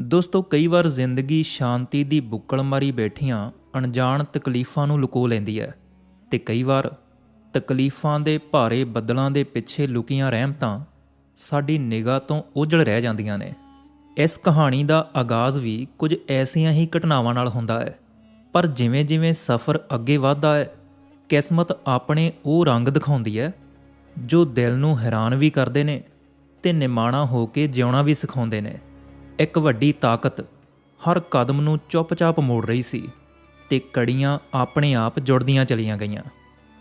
ਦੋਸਤੋ, ਕਈ ਵਾਰ ਜ਼ਿੰਦਗੀ ਸ਼ਾਂਤੀ ਦੀ ਬੁੱਕਲ ਮਾਰੀ ਬੈਠੀਆਂ ਅਣਜਾਣ ਤਕਲੀਫਾਂ ਨੂੰ ਲੁਕੋ ਲੈਂਦੀ ਹੈ ਤੇ ਕਈ ਵਾਰ ਤਕਲੀਫਾਂ ਦੇ ਭਾਰੇ ਬੱਦਲਾਂ ਦੇ ਪਿੱਛੇ ਲੁਕੀਆਂ ਰਹਿਮਤਾਂ ਸਾਡੀ ਨਿਗਾਹ ਤੋਂ ਉਜੜ ਰਹਿ ਜਾਂਦੀਆਂ ਨੇ। ਇਸ ਕਹਾਣੀ ਦਾ ਆਗਾਜ਼ ਵੀ ਕੁਝ ਐਸੀਆਂ ਹੀ ਘਟਨਾਵਾਂ ਨਾਲ ਹੁੰਦਾ ਹੈ। ਪਰ ਜਿਵੇਂ-ਜਿਵੇਂ ਸਫ਼ਰ ਅੱਗੇ ਵਧਦਾ ਹੈ, ਕਿਸਮਤ ਆਪਣੇ ਉਹ ਰੰਗ ਦਿਖਾਉਂਦੀ ਹੈ ਜੋ ਦਿਲ ਨੂੰ ਹੈਰਾਨ ਵੀ ਕਰਦੇ ਨੇ ਤੇ ਨਿਮਾਣਾ ਹੋ ਕੇ ਜਿਉਣਾ ਵੀ ਸਿਖਾਉਂਦੇ ਨੇ। ਇੱਕ ਵੱਡੀ ਤਾਕਤ ਹਰ ਕਦਮ ਨੂੰ ਚੁੱਪਚਾਪ ਮੋੜ ਰਹੀ ਸੀ ਤੇ ਕੜੀਆਂ ਆਪਣੇ ਆਪ ਜੁੜਦੀਆਂ ਚਲੀਆਂ ਗਈਆਂ।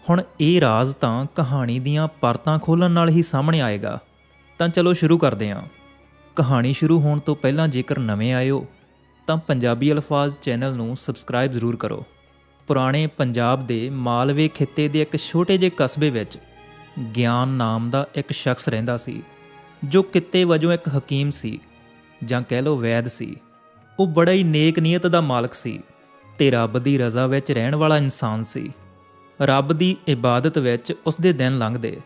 ਹੁਣ ਇਹ ਰਾਜ਼ ਤਾਂ ਕਹਾਣੀ ਦੀਆਂ ਪਰਤਾਂ ਖੋਲਣ ਨਾਲ ਹੀ ਸਾਹਮਣੇ ਆਏਗਾ। ਤਾਂ ਚਲੋ ਸ਼ੁਰੂ ਕਰਦੇ ਹਾਂ। ਕਹਾਣੀ ਸ਼ੁਰੂ ਹੋਣ ਤੋਂ ਪਹਿਲਾਂ ਜੇਕਰ ਨਵੇਂ ਆਇਓ ਤਾਂ ਪੰਜਾਬੀ ਅਲਫਾਜ਼ ਚੈਨਲ ਨੂੰ ਸਬਸਕ੍ਰਾਈਬ ਜ਼ਰੂਰ ਕਰੋ। ਪੁਰਾਣੇ ਪੰਜਾਬ ਦੇ ਮਾਲਵੇ ਖਿੱਤੇ ਦੇ ਇੱਕ ਛੋਟੇ ਜਿਹੇ ਕਸਬੇ ਵਿੱਚ ਗਿਆਨ ਨਾਮ ਦਾ ਇੱਕ ਸ਼ਖਸ ਰਹਿੰਦਾ ਸੀ, ਜੋ ਕਿੱਤੇ ਵਜੋਂ ਇੱਕ ਹਕੀਮ ਸੀ। ਜਾਂ ਕਹਿ ਲਓ ਵੈਦ ਸੀ, ਉਹ ਬੜਾ ਹੀ ਨੇਕ ਨੀਅਤ ਦਾ ਮਾਲਕ ਸੀ ਤੇ ਰੱਬ ਦੀ ਰਜ਼ਾ ਵਿੱਚ ਰਹਿਣ ਵਾਲਾ ਇਨਸਾਨ ਸੀ। ਰੱਬ ਦੀ ਇਬਾਦਤ ਵਿੱਚ ਉਸ ਦੇ ਦਿਨ ਲੰਘਦੇ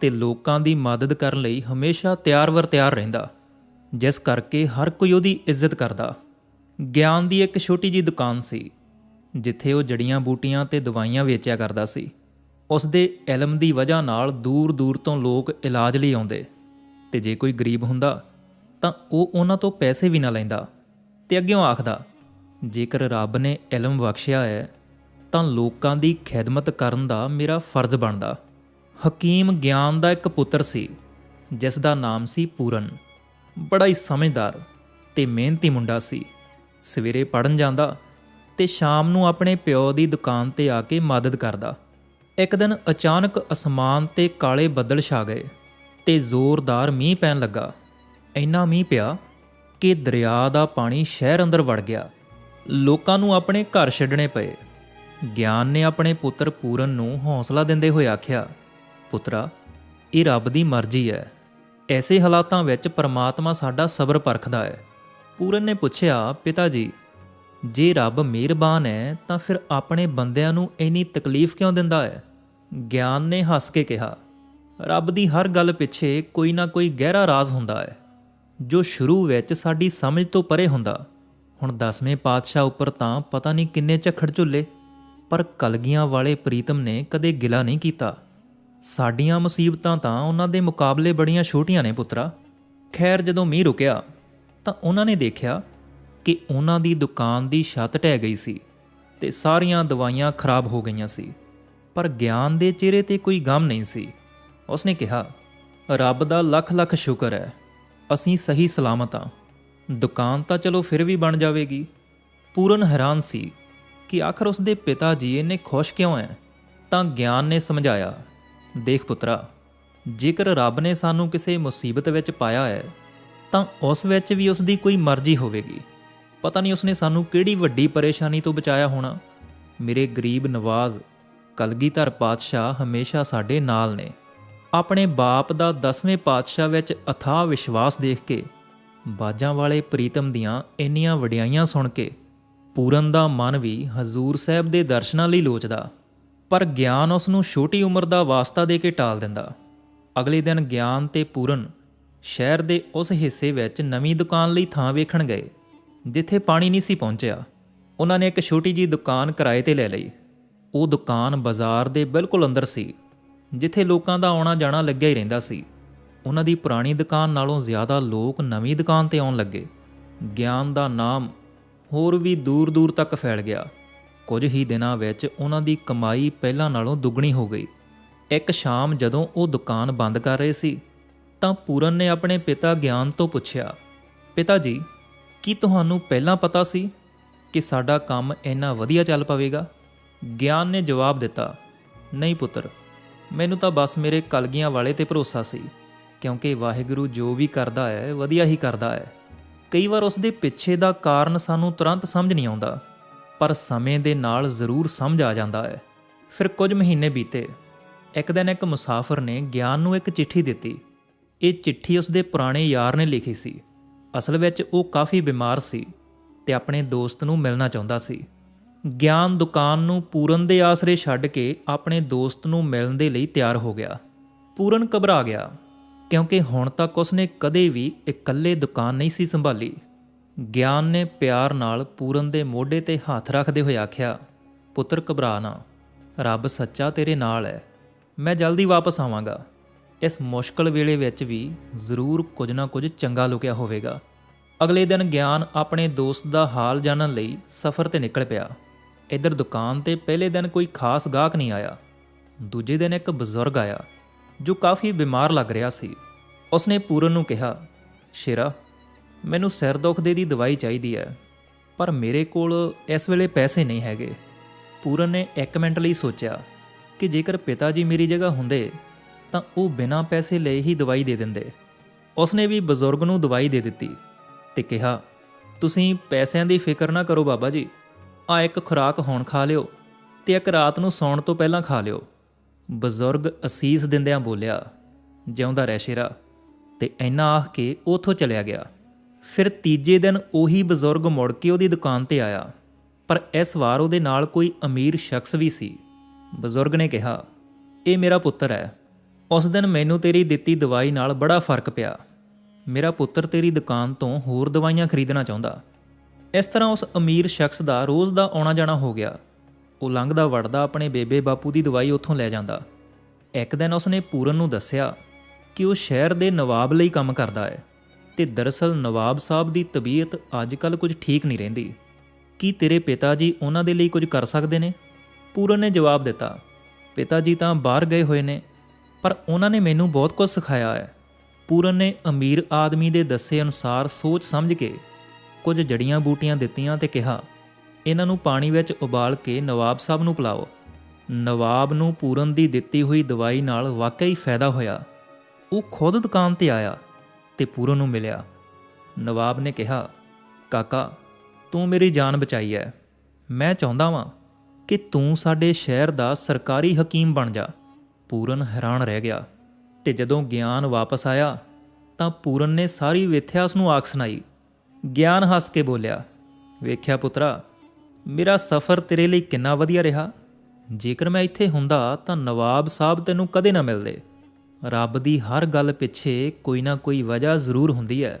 ਤੇ ਲੋਕਾਂ ਦੀ ਮਦਦ ਕਰਨ ਲਈ ਹਮੇਸ਼ਾ ਤਿਆਰ-ਵਰ ਤਿਆਰ ਰਹਿੰਦਾ, ਜਿਸ ਕਰਕੇ ਹਰ ਕੋਈ ਉਹਦੀ ਇੱਜ਼ਤ ਕਰਦਾ। ਗਿਆਨ ਦੀ ਇੱਕ ਛੋਟੀ ਜੀ ਦੁਕਾਨ ਸੀ, ਜਿੱਥੇ ਉਹ ਜੜੀਆਂ ਬੂਟੀਆਂ ਤੇ ਦਵਾਈਆਂ ਵੇਚਿਆ ਕਰਦਾ ਸੀ। ਉਸ ਦੇ ਇਲਮ ਦੀ ਵਜ੍ਹਾ ਨਾਲ ਦੂਰ-ਦੂਰ ਤੋਂ ਲੋਕ ਇਲਾਜ ਲਈ ਆਉਂਦੇ ਤੇ ਜੇ ਕੋਈ ਗਰੀਬ ਹੁੰਦਾ ਤਾਂ ਉਹ ਉਹਨਾਂ ਤੋਂ ਪੈਸੇ ਵੀ ਨਾ ਲੈਂਦਾ ਤੇ ਅੱਗਿਓਂ ਆਖਦਾ, ਜੇਕਰ ਰੱਬ ਨੇ ਇਲਮ ਬਖਸ਼ਿਆ ਹੈ, ਤਾਂ ਲੋਕਾਂ ਦੀ ਖਿਦਮਤ ਕਰਨ ਦਾ ਮੇਰਾ ਫਰਜ਼ ਬਣਦਾ। ਹਕੀਮ ਗਿਆਨ ਦਾ ਇੱਕ ਪੁੱਤਰ ਸੀ, ਜਿਸ ਦਾ ਨਾਮ ਸੀ ਪੂਰਨ। ਬੜਾ ਹੀ ਸਮਝਦਾਰ ਤੇ ਮਿਹਨਤੀ ਮੁੰਡਾ ਸੀ। ਸਵੇਰੇ ਪੜਨ ਜਾਂਦਾ ਤੇ ਸ਼ਾਮ ਨੂੰ ਆਪਣੇ ਪਿਓ ਦੀ ਦੁਕਾਨ ਤੇ ਆ ਕੇ ਮਦਦ ਕਰਦਾ। ਇੱਕ ਦਿਨ ਅਚਾਨਕ ਅਸਮਾਨ ਤੇ ਕਾਲੇ ਬੱਦਲ ਛਾ ਗਏ ਤੇ ਜ਼ੋਰਦਾਰ ਮੀਂਹ ਪੈਣ ਲੱਗਾ। ਇੰਨਾ ਮੀਂਹ ਪਿਆ ਕਿ ਦਰਿਆ ਦਾ ਪਾਣੀ ਸ਼ਹਿਰ ਅੰਦਰ ਵੜ ਗਿਆ। ਲੋਕਾਂ ਨੂੰ ਆਪਣੇ ਘਰ ਛੱਡਣੇ ਪਏ। ਗਿਆਨ ਨੇ ਆਪਣੇ ਪੁੱਤਰ ਪੂਰਨ ਨੂੰ ਹੌਸਲਾ ਦਿੰਦੇ ਹੋਏ ਆਖਿਆ, ਪੁੱਤਰਾ, ਇਹ ਰੱਬ ਦੀ ਮਰਜ਼ੀ ਹੈ। ਐਸੇ ਹਾਲਾਤਾਂ ਵਿੱਚ ਪਰਮਾਤਮਾ ਸਾਡਾ ਸਬਰ ਪਰਖਦਾ ਹੈ। ਪੂਰਨ ਨੇ ਪੁੱਛਿਆ, ਪਿਤਾ ਜੀ, ਜੇ ਰੱਬ ਮਿਹਰਬਾਨ ਹੈ, ਤਾਂ ਫਿਰ ਆਪਣੇ ਬੰਦਿਆਂ ਨੂੰ ਇੰਨੀ ਤਕਲੀਫ ਕਿਉਂ ਦਿੰਦਾ ਹੈ? ਗਿਆਨ ਨੇ ਹੱਸ ਕੇ ਕਿਹਾ, ਰੱਬ ਦੀ ਹਰ ਗੱਲ ਪਿੱਛੇ ਕੋਈ ਨਾ ਕੋਈ ਗਹਿਰਾ ਰਾਜ਼ ਹੁੰਦਾ ਹੈ। ਜੋ ਸ਼ੁਰੂ ਵਿੱਚ ਸਾਡੀ ਸਮਝ ਤੋਂ ਪਰੇ ਹੁੰਦਾ। ਹੁਣ ਦਸਵੇਂ ਪਾਤਸ਼ਾਹ ਉੱਪਰ ਤਾਂ ਪਤਾ ਨਹੀਂ ਕਿੰਨੇ ਝੱਖੜ ਝੁੱਲੇ, ਪਰ ਕਲਗੀਆਂ ਵਾਲੇ ਪ੍ਰੀਤਮ ਨੇ ਕਦੇ ਗਿਲਾ ਨਹੀਂ ਕੀਤਾ। ਸਾਡੀਆਂ ਮੁਸੀਬਤਾਂ ਤਾਂ ਉਹਨਾਂ ਦੇ ਮੁਕਾਬਲੇ ਬੜੀਆਂ ਛੋਟੀਆਂ ਨੇ ਪੁੱਤਰਾ। ਖੈਰ, ਜਦੋਂ ਮੀਂਹ ਰੁਕਿਆ, ਤਾਂ ਉਹਨਾਂ ਨੇ ਦੇਖਿਆ ਕਿ ਉਹਨਾਂ ਦੀ ਦੁਕਾਨ ਦੀ ਛੱਤ ਢਹਿ ਗਈ ਸੀ ਤੇ ਸਾਰੀਆਂ ਦਵਾਈਆਂ ਖਰਾਬ ਹੋ ਗਈਆਂ ਸੀ, ਪਰ ਗਿਆਨ ਦੇ ਚਿਹਰੇ ਤੇ ਕੋਈ ਗਮ ਨਹੀਂ ਸੀ। ਉਸਨੇ ਕਿਹਾ, ਰੱਬ ਦਾ ਲੱਖ ਲੱਖ ਸ਼ੁਕਰ ਹੈ। ਅਸੀਂ ਸਹੀ ਸਲਾਮਤ ਹਾਂ। ਦੁਕਾਨ ਤਾਂ ਚਲੋ ਫਿਰ ਵੀ ਬਣ ਜਾਵੇਗੀ। ਪੂਰਨ ਹੈਰਾਨ ਸੀ ਕਿ ਆਖਰ ਉਸਦੇ ਪਿਤਾ ਜੀ ਇਹਨੇ ਖੁਸ਼ ਕਿਉਂ ਹੈ ਤਾਂ ਗਿਆਨ ਨੇ ਸਮਝਾਇਆ, ਦੇਖ ਪੁੱਤਰਾ, ਜੇਕਰ ਰੱਬ ਨੇ ਸਾਨੂੰ ਕਿਸੇ ਮੁਸੀਬਤ ਵਿੱਚ ਪਾਇਆ ਹੈ ਤਾਂ ਉਸ ਵਿੱਚ ਵੀ ਉਸ ਦੀ ਕੋਈ ਮਰਜ਼ੀ ਹੋਵੇਗੀ। ਪਤਾ ਨਹੀਂ ਉਸਨੇ ਸਾਨੂੰ ਕਿਹੜੀ ਵੱਡੀ ਪਰੇਸ਼ਾਨੀ ਤੋਂ ਬਚਾਇਆ ਹੋਣਾ। ਮੇਰੇ ਗਰੀਬ ਨਵਾਜ਼ ਕਲਗੀਧਰ ਪਾਤਸ਼ਾਹ ਹਮੇਸ਼ਾ ਸਾਡੇ ਨਾਲ ਨੇ। ਆਪਣੇ ਬਾਪ ਦਾ 10ਵੇਂ ਪਾਤਸ਼ਾਹ ਵਿੱਚ ਅਥਾਹ ਵਿਸ਼ਵਾਸ ਦੇਖ ਕੇ, ਬਾਜਾਂ ਵਾਲੇ ਪ੍ਰੀਤਮ ਦੀਆਂ ਇੰਨੀਆਂ ਵਡਿਆਈਆਂ ਸੁਣ ਕੇ, ਪੂਰਨ ਦਾ ਮਨ ਵੀ ਹਜ਼ੂਰ ਸਾਹਿਬ ਦੇ ਦਰਸ਼ਨਾਂ ਲਈ ਲੋਚਦਾ, ਪਰ ਗਿਆਨ ਉਸ ਨੂੰ ਛੋਟੀ ਉਮਰ ਦਾ ਵਾਸਤਾ ਦੇ ਕੇ ਟਾਲ ਦਿੰਦਾ। ਅਗਲੇ ਦਿਨ ਗਿਆਨ ਤੇ ਪੂਰਨ ਸ਼ਹਿਰ ਦੇ ਉਸ ਹਿੱਸੇ ਵਿੱਚ ਨਵੀਂ ਦੁਕਾਨ ਲਈ ਥਾਂ ਵੇਖਣ ਗਏ, ਜਿੱਥੇ ਪਾਣੀ ਨਹੀਂ ਸੀ ਪਹੁੰਚਿਆ। ਉਹਨਾਂ ਨੇ ਇੱਕ ਛੋਟੀ ਜੀ ਦੁਕਾਨ ਕਿਰਾਏ ਤੇ ਲੈ ਲਈ। ਉਹ ਦੁਕਾਨ ਬਾਜ਼ਾਰ ਦੇ ਬਿਲਕੁਲ ਅੰਦਰ ਸੀ। ਜਿੱਥੇ ਲੋਕਾਂ ਦਾ ਆਉਣਾ ਜਾਣਾ ਲੱਗਿਆ ਹੀ ਰਹਿੰਦਾ ਸੀ। ਉਹਨਾਂ ਦੀ ਪੁਰਾਣੀ ਦੁਕਾਨ ਨਾਲੋਂ ਜ਼ਿਆਦਾ ਲੋਕ ਨਵੀਂ ਦੁਕਾਨ ਤੇ ਆਉਣ ਲੱਗੇ। ਗਿਆਨ ਦਾ ਨਾਮ ਹੋਰ ਵੀ ਦੂਰ-ਦੂਰ ਤੱਕ ਫੈਲ ਗਿਆ। ਕੁਝ ਹੀ ਦਿਨਾਂ ਵਿੱਚ ਉਹਨਾਂ ਦੀ ਕਮਾਈ ਪਹਿਲਾਂ ਨਾਲੋਂ ਦੁੱਗਣੀ ਹੋ ਗਈ। ਇੱਕ ਸ਼ਾਮ ਜਦੋਂ ਉਹ ਦੁਕਾਨ ਬੰਦ ਕਰ ਰਹੇ ਸੀ, ਤਾਂ ਪੂਰਨ ਨੇ ਆਪਣੇ ਪਿਤਾ ਗਿਆਨ ਤੋਂ ਪੁੱਛਿਆ, ਪਿਤਾ ਜੀ, ਕੀ ਤੁਹਾਨੂੰ ਪਹਿਲਾਂ ਪਤਾ ਸੀ ਕਿ ਸਾਡਾ ਕੰਮ ਇੰਨਾ ਵਧੀਆ ਚੱਲ ਪਵੇਗਾ? ਗਿਆਨ ਨੇ ਜਵਾਬ ਦਿੱਤਾ, ਨਹੀਂ ਪੁੱਤਰ ਮੈਨੂੰ ਤਾਂ ਬਸ ਮੇਰੇ ਕਲਗੀਆਂ ਵਾਲੇ ਤੇ ਭਰੋਸਾ ਸੀ, ਕਿਉਂਕਿ ਵਾਹਿਗੁਰੂ ਜੋ ਵੀ ਕਰਦਾ ਹੈ, ਵਧੀਆ ਹੀ ਕਰਦਾ ਹੈ। ਕਈ ਵਾਰ ਉਸ ਦੇ ਪਿੱਛੇ ਦਾ ਕਾਰਨ ਸਾਨੂੰ ਤੁਰੰਤ ਸਮਝ ਨਹੀਂ ਆਉਂਦਾ, ਪਰ ਸਮੇਂ ਦੇ ਨਾਲ ਜ਼ਰੂਰ ਸਮਝ ਆ ਜਾਂਦਾ ਹੈ। ਫਿਰ ਕੁਝ ਮਹੀਨੇ ਬੀਤੇ, ਇੱਕ ਦਿਨ ਇੱਕ ਮੁਸਾਫਰ ਨੇ ਗਿਆਨ ਨੂੰ ਇੱਕ ਚਿੱਠੀ ਦਿੱਤੀ। ਇਹ ਚਿੱਠੀ ਉਸ ਦੇ ਪੁਰਾਣੇ ਯਾਰ ਨੇ ਲਿਖੀ ਸੀ। ਅਸਲ ਵਿੱਚ ਉਹ ਕਾਫੀ ਬਿਮਾਰ ਸੀ ਤੇ ਆਪਣੇ ਦੋਸਤ ਨੂੰ ਮਿਲਣਾ ਚਾਹੁੰਦਾ ਸੀ। ਗਿਆਨ ਦੁਕਾਨ ਨੂੰ ਪੂਰਨ ਦੇ ਆਸਰੇ ਛੱਡ ਕੇ ਆਪਣੇ ਦੋਸਤ ਨੂੰ ਮਿਲਣ ਦੇ ਲਈ ਤਿਆਰ ਹੋ ਗਿਆ। ਪੂਰਨ ਘਬਰਾ ਗਿਆ, ਕਿਉਂਕਿ ਹੁਣ ਤੱਕ ਉਸਨੇ ਕਦੇ ਵੀ ਇਕੱਲੇ ਦੁਕਾਨ ਨਹੀਂ ਸੀ ਸੰਭਾਲੀ। ਗਿਆਨ ਨੇ ਪਿਆਰ ਨਾਲ ਪੂਰਨ ਦੇ ਮੋਢੇ ਤੇ ਹੱਥ ਰੱਖਦੇ ਹੋਏ ਆਖਿਆ, ਪੁੱਤਰ, ਘਬਰਾ ਨਾ। ਰੱਬ ਸੱਚਾ ਤੇਰੇ ਨਾਲ ਹੈ। ਮੈਂ ਜਲਦੀ ਵਾਪਸ ਆਵਾਂਗਾ। ਇਸ ਮੁਸ਼ਕਲ ਵੇਲੇ ਵਿੱਚ ਵੀ ਜ਼ਰੂਰ ਕੁਝ ਨਾ ਕੁਝ ਚੰਗਾ ਲੁਕਿਆ ਹੋਵੇਗਾ। ਅਗਲੇ ਦਿਨ ਗਿਆਨ ਆਪਣੇ ਦੋਸਤ ਦਾ ਹਾਲ ਜਾਣਨ ਲਈ ਸਫ਼ਰ ਤੇ ਨਿਕਲ ਪਿਆ। ਇੱਧਰ ਦੁਕਾਨ ਤੇ ਪਹਿਲੇ ਦਿਨ ਕੋਈ ਖਾਸ ਗਾਹਕ ਨਹੀਂ ਆਇਆ। ਦੂਜੇ ਦਿਨ ਇੱਕ ਬਜ਼ੁਰਗ ਆਇਆ, ਜੋ ਕਾਫੀ ਬਿਮਾਰ ਲੱਗ ਰਿਹਾ ਸੀ। ਉਸਨੇ ਪੂਰਨ ਨੂੰ ਕਿਹਾ, ਸ਼ੇਰਾ, ਮੈਨੂੰ ਸਿਰ ਦੁੱਖ ਦੇ ਦੀ ਦਵਾਈ ਚਾਹੀਦੀ ਹੈ, ਪਰ ਮੇਰੇ ਕੋਲ ਇਸ ਵੇਲੇ ਪੈਸੇ ਨਹੀਂ ਹੈਗੇ। ਪੂਰਨ ਨੇ 1 ਮਿੰਟ ਲਈ ਸੋਚਿਆ ਕਿ ਜੇਕਰ ਪਿਤਾ ਜੀ ਮੇਰੀ ਜਗ੍ਹਾ ਹੁੰਦੇ, ਤਾਂ ਉਹ ਬਿਨਾਂ ਪੈਸੇ ਲਏ ਹੀ ਦਵਾਈ ਦੇ ਦਿੰਦੇ। ਉਸਨੇ ਵੀ ਬਜ਼ੁਰਗ ਨੂੰ ਦਵਾਈ ਦੇ ਦਿੱਤੀ ਤੇ ਕਿਹਾ, ਤੁਸੀਂ ਪੈਸਿਆਂ ਦੀ ਫਿਕਰ ਨਾ ਕਰੋ ਬਾਬਾ ਜੀ ਆ ਇੱਕ ਖੁਰਾਕ ਹੁਣ ਖਾ ਲਿਓ ਤੇ ਇੱਕ ਰਾਤ ਨੂੰ ਸੌਣ ਤੋਂ ਪਹਿਲਾਂ ਖਾ ਲਿਓ। ਬਜ਼ੁਰਗ ਅਸੀਸ ਦਿੰਦਿਆਂ ਬੋਲਿਆ, ਜਿਉਂਦਾ ਰਹਿ ਸ਼ੇਰਾ, ਤੇ ਇੰਨਾ ਆਖ ਕੇ ਉਥੋਂ ਚਲਿਆ ਗਿਆ। ਫਿਰ ਤੀਜੇ ਦਿਨ ਉਹੀ ਬਜ਼ੁਰਗ ਮੁੜ ਕੇ ਉਹਦੀ ਦੁਕਾਨ ਤੇ ਆਇਆ, ਪਰ ਇਸ ਵਾਰ ਉਹਦੇ ਨਾਲ ਕੋਈ ਅਮੀਰ ਸ਼ਖਸ ਵੀ ਸੀ। ਬਜ਼ੁਰਗ ਨੇ ਕਿਹਾ, ਇਹ ਮੇਰਾ ਪੁੱਤਰ ਹੈ। ਉਸ ਦਿਨ ਮੈਨੂੰ ਤੇਰੀ ਦਿੱਤੀ ਦਵਾਈ ਨਾਲ ਬੜਾ ਫ਼ਰਕ ਪਿਆ। ਮੇਰਾ ਪੁੱਤਰ ਤੇਰੀ ਦੁਕਾਨ ਤੋਂ ਹੋਰ ਦਵਾਈਆਂ ਖਰੀਦਣਾ ਚਾਹੁੰਦਾ। ਇਸ ਤਰ੍ਹਾਂ ਉਸ ਅਮੀਰ ਸ਼ਖਸ ਦਾ ਰੋਜ਼ ਦਾ ਆਉਣਾ ਜਾਣਾ ਹੋ ਗਿਆ। ਉਹ ਲੰਘਦਾ ਵੜਦਾ ਆਪਣੇ ਬੇਬੇ ਬਾਪੂ ਦੀ ਦਵਾਈ ਉੱਥੋਂ ਲੈ ਜਾਂਦਾ। ਇੱਕ ਦਿਨ ਉਸਨੇ ਪੂਰਨ ਨੂੰ ਦੱਸਿਆ ਕਿ ਉਹ ਸ਼ਹਿਰ ਦੇ ਨਵਾਬ ਲਈ ਕੰਮ ਕਰਦਾ ਹੈ ਤੇ ਦਰਅਸਲ ਨਵਾਬ ਸਾਹਿਬ ਦੀ ਤਬੀਅਤ ਅੱਜਕੱਲ ਕੁਝ ਠੀਕ ਨਹੀਂ ਰਹਿੰਦੀ। ਕੀ ਤੇਰੇ ਪਿਤਾ ਜੀ ਉਹਨਾਂ ਦੇ ਲਈ ਕੁਝ ਕਰ ਸਕਦੇ ਨੇ? ਪੂਰਨ ਨੇ ਜਵਾਬ ਦਿੱਤਾ ਪਿਤਾ ਜੀ ਤਾਂ ਬਾਹਰ ਗਏ ਹੋਏ ਨੇ, ਪਰ ਉਹਨਾਂ ਨੇ ਮੈਨੂੰ ਬਹੁਤ ਕੁਝ ਸਿਖਾਇਆ ਹੈ। ਪੂਰਨ ਨੇ ਅਮੀਰ ਆਦਮੀ ਦੇ ਦੱਸੇ ਅਨੁਸਾਰ ਸੋਚ ਸਮਝ ਕੇ ਕੁਝ ਜੜੀਆਂ ਬੂਟੀਆਂ ਦਿੱਤੀਆਂ ਤੇ ਕਿਹਾ, ਇਹਨਾਂ ਨੂੰ ਪਾਣੀ ਵਿੱਚ ਉਬਾਲ ਕੇ ਨਵਾਬ ਸਾਹਿਬ ਨੂੰ ਪਿਲਾਓ। ਨਵਾਬ ਨੂੰ ਪੂਰਨ ਦੀ ਦਿੱਤੀ ਹੋਈ ਦਵਾਈ ਨਾਲ ਵਾਕਈ ਫਾਇਦਾ ਹੋਇਆ। ਉਹ ਖੁਦ ਦੁਕਾਨ ਤੇ ਆਇਆ ਤੇ ਪੂਰਨ ਨੂੰ ਮਿਲਿਆ। ਨਵਾਬ ਨੇ ਕਿਹਾ, ਕਾਕਾ, ਤੂੰ ਮੇਰੀ ਜਾਨ ਬਚਾਈ ਹੈ ਮੈਂ ਚਾਹੁੰਦਾ ਵਾਂ ਕਿ ਤੂੰ ਸਾਡੇ ਸ਼ਹਿਰ ਦਾ ਸਰਕਾਰੀ ਹਕੀਮ ਬਣ ਜਾ। ਪੂਰਨ ਹੈਰਾਨ ਰਹਿ ਗਿਆ ਤੇ ਜਦੋਂ ਗਿਆਨ ਵਾਪਸ ਆਇਆ ਤਾਂ ਪੂਰਨ ਨੇ ਸਾਰੀ ਵਿਥਿਆ ਉਸ ਨੂੰ ਆਖ ਸੁਣਾਈ। ਗਿਆਨ ਹੱਸ ਕੇ ਬੋਲਿਆ, ਵੇਖਿਆ ਪੁੱਤਰਾ, ਮੇਰਾ ਸਫ਼ਰ ਤੇਰੇ ਲਈ ਕਿੰਨਾ ਵਧੀਆ ਰਿਹਾ। ਜੇਕਰ ਮੈਂ ਇੱਥੇ ਹੁੰਦਾ ਤਾਂ ਨਵਾਬ ਸਾਹਿਬ ਤੈਨੂੰ ਕਦੇ ਨਾ ਮਿਲਦੇ। ਰੱਬ ਦੀ ਹਰ ਗੱਲ ਪਿੱਛੇ ਕੋਈ ਨਾ ਕੋਈ ਵਜ੍ਹਾ ਜ਼ਰੂਰ ਹੁੰਦੀ ਹੈ।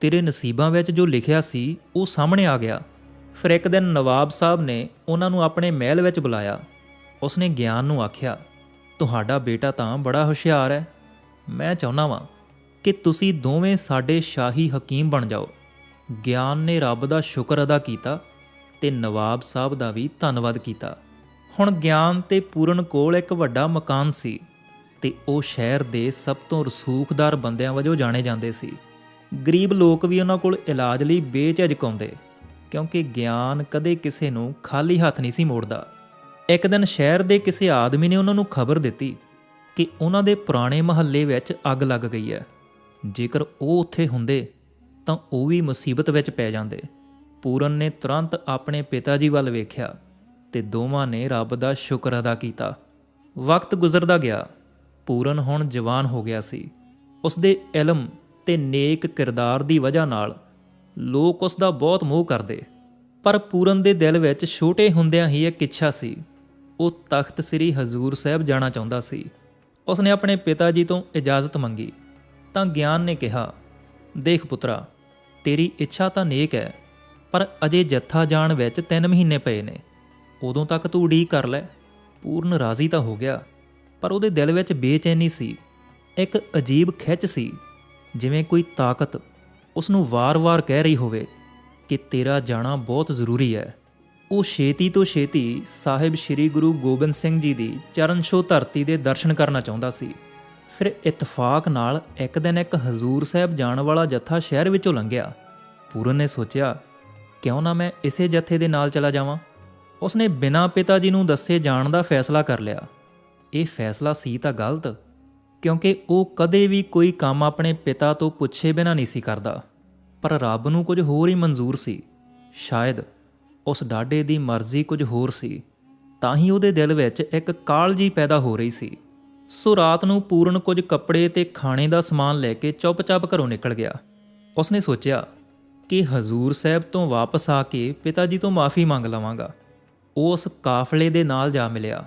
ਤੇਰੇ ਨਸੀਬਾਂ ਵਿੱਚ ਜੋ ਲਿਖਿਆ ਸੀ, ਉਹ ਸਾਹਮਣੇ ਆ ਗਿਆ। ਫਿਰ ਇੱਕ ਦਿਨ ਨਵਾਬ ਸਾਹਿਬ ਨੇ ਉਹਨਾਂ ਨੂੰ ਆਪਣੇ ਮਹਿਲ ਵਿੱਚ ਬੁਲਾਇਆ। ਉਸਨੇ ਗਿਆਨ ਨੂੰ ਆਖਿਆ, ਤੁਹਾਡਾ ਬੇਟਾ ਤਾਂ ਬੜਾ ਹੁਸ਼ਿਆਰ ਹੈ। ਮੈਂ ਚਾਹੁੰਦਾ ਵਾਂ ਕਿ ਤੁਸੀਂ ਦੋਵੇਂ ਸਾਡੇ ਸ਼ਾਹੀ ਹਕੀਮ ਬਣ ਜਾਓ। ਗਿਆਨ ਨੇ ਰੱਬ ਦਾ ਸ਼ੁਕਰ ਅਦਾ ਕੀਤਾ ਤੇ ਨਵਾਬ ਸਾਹਿਬ ਦਾ ਵੀ ਧੰਨਵਾਦ ਕੀਤਾ। ਹੁਣ ਗਿਆਨ ਤੇ ਪੂਰਨ ਕੋਲ ਇੱਕ ਵੱਡਾ ਮਕਾਨ ਸੀ ਤੇ ਉਹ ਸ਼ਹਿਰ ਦੇ ਸਭ ਤੋਂ ਰਸੂਖਦਾਰ ਬੰਦਿਆਂ ਵਜੋਂ ਜਾਣੇ ਜਾਂਦੇ ਸੀ। ਗਰੀਬ ਲੋਕ ਵੀ ਉਹਨਾਂ ਕੋਲ ਇਲਾਜ ਲਈ ਬੇਝਿਜਕ ਆਉਂਦੇ, ਕਿਉਂਕਿ ਗਿਆਨ ਕਦੇ ਕਿਸੇ ਨੂੰ ਖਾਲੀ ਹੱਥ ਨਹੀਂ ਸੀ ਮੋੜਦਾ। ਇੱਕ ਦਿਨ ਸ਼ਹਿਰ ਦੇ ਕਿਸੇ ਆਦਮੀ ਨੇ ਉਹਨਾਂ ਨੂੰ ਖਬਰ ਦਿੱਤੀ ਕਿ ਉਹਨਾਂ ਦੇ ਪੁਰਾਣੇ ਮਹੱਲੇ ਵਿੱਚ ਅੱਗ ਲੱਗ ਗਈ ਹੈ। ਜੇਕਰ ਉਹ ਉੱਥੇ ਹੁੰਦੇ ਤਾਂ ਉਹ ਵੀ ਮੁਸੀਬਤ ਵਿੱਚ ਪੈ ਜਾਂਦੇ। ਪੂਰਨ ਨੇ ਤੁਰੰਤ ਆਪਣੇ ਪਿਤਾ ਜੀ ਵੱਲ ਵੇਖਿਆ ਤੇ ਦੋਵਾਂ ਨੇ ਰੱਬ ਦਾ ਸ਼ੁਕਰ ਅਦਾ ਕੀਤਾ। ਵਕਤ ਗੁਜ਼ਰਦਾ ਗਿਆ। ਪੂਰਨ ਹੁਣ ਜਵਾਨ ਹੋ ਗਿਆ ਸੀ। ਉਸ ਦੇ ਇਲਮ ਤੇ ਨੇਕ ਕਿਰਦਾਰ ਦੀ ਵਜ੍ਹਾ ਨਾਲ ਲੋਕ ਉਸ ਦਾ ਬਹੁਤ ਮੋਹ ਕਰਦੇ। ਪਰ ਪੂਰਨ ਦੇ ਦਿਲ ਵਿੱਚ ਛੋਟੇ ਹੁੰਦਿਆਂ ਹੀ ਇੱਕ ਇੱਛਾ ਸੀ। ਉਹ ਤਖਤ ਸ੍ਰੀ ਹਜ਼ੂਰ ਸਾਹਿਬ ਜਾਣਾ ਚਾਹੁੰਦਾ ਸੀ। ਉਸਨੇ ਆਪਣੇ ਪਿਤਾ ਜੀ ਤੋਂ ਇਜਾਜ਼ਤ ਮੰਗੀ। ਤਾਂ ਗਿਆਨ ਨੇ ਕਿਹਾ ਦੇਖ ਪੁੱਤਰਾ, ਤੇਰੀ ਇੱਛਾ ਤਾਂ ਨੇਕ ਹੈ, ਪਰ ਅਜੇ ਜੱਥਾ ਜਾਣ ਵਿੱਚ 3 ਮਹੀਨੇ ਪਏ ਨੇ। ਉਦੋਂ ਤੱਕ ਤੂੰ ਉਡੀਕ ਕਰ ਲੈ। ਪੂਰਨ ਰਾਜ਼ੀ ਤਾਂ ਹੋ ਗਿਆ, ਪਰ ਉਹਦੇ ਦਿਲ ਵਿੱਚ ਬੇਚੈਨੀ ਸੀ। ਇੱਕ ਅਜੀਬ ਖਿੱਚ ਸੀ, ਜਿਵੇਂ ਕੋਈ ਤਾਕਤ ਉਸ ਨੂੰ ਵਾਰ-ਵਾਰ ਕਹਿ ਰਹੀ ਹੋਵੇ ਕਿ ਤੇਰਾ ਜਾਣਾ ਬਹੁਤ ਜ਼ਰੂਰੀ ਹੈ। ਉਹ ਛੇਤੀ ਤੋਂ ਛੇਤੀ ਸਾਹਿਬ ਸ੍ਰੀ ਗੁਰੂ ਗੋਬਿੰਦ ਸਿੰਘ ਜੀ ਦੀ ਚਰਨ ਛੋਹ ਧਰਤੀ ਦੇ ਦਰਸ਼ਨ ਕਰਨਾ ਚਾਹੁੰਦਾ ਸੀ। ਫਿਰ ਇਤਫਾਕ ਨਾਲ ਇੱਕ ਦਿਨ ਇੱਕ ਹਜ਼ੂਰ ਸਾਹਿਬ ਜਾਣ ਵਾਲਾ ਜੱਥਾ ਸ਼ਹਿਰ ਵਿੱਚੋਂ ਲੰਘਿਆ। ਪੂਰਨ ਨੇ ਸੋਚਿਆ, ਕਿਉਂ ਨਾ ਮੈਂ ਇਸੇ ਜੱਥੇ ਦੇ ਨਾਲ ਚਲਾ ਜਾਵਾਂ? ਉਸਨੇ ਬਿਨਾਂ ਪਿਤਾ ਜੀ ਨੂੰ ਦੱਸੇ ਜਾਣ ਦਾ ਫੈਸਲਾ ਕਰ ਲਿਆ। ਇਹ ਫੈਸਲਾ ਸੀ ਤਾਂ ਗਲਤ, ਕਿਉਂਕਿ ਉਹ ਕਦੇ ਵੀ ਕੋਈ ਕੰਮ ਆਪਣੇ ਪਿਤਾ ਤੋਂ ਪੁੱਛੇ ਬਿਨਾਂ ਨਹੀਂ ਸੀ ਕਰਦਾ। ਪਰ ਰੱਬ ਨੂੰ ਕੁਝ ਹੋਰ ਹੀ ਮਨਜ਼ੂਰ ਸੀ। ਸ਼ਾਇਦ ਉਸ ਡਾਡੇ ਦੀ ਮਰਜ਼ੀ ਕੁਝ ਹੋਰ ਸੀ। ਤਾਂ ਹੀ ਉਹਦੇ ਦਿਲ ਵਿੱਚ ਇੱਕ ਕਾਲਜੀ ਪੈਦਾ ਹੋ ਰਹੀ ਸੀ। ਸੋ ਰਾਤ ਨੂੰ ਪੂਰਨ ਕੁਝ ਕੱਪੜੇ ਤੇ ਖਾਣੇ ਦਾ ਸਮਾਨ ਲੈ ਕੇ ਚੁੱਪਚਾਪ ਘਰੋਂ ਨਿਕਲ ਗਿਆ। ਉਸਨੇ ਸੋਚਿਆ ਕਿ ਹਜ਼ੂਰ ਸਾਹਿਬ ਤੋਂ ਵਾਪਸ ਆ ਕੇ ਪਿਤਾ ਜੀ ਤੋਂ ਮਾਫੀ ਮੰਗ ਲਵਾਂਗਾ। ਉਹ ਉਸ ਕਾਫਲੇ ਦੇ ਨਾਲ ਜਾ ਮਿਲਿਆ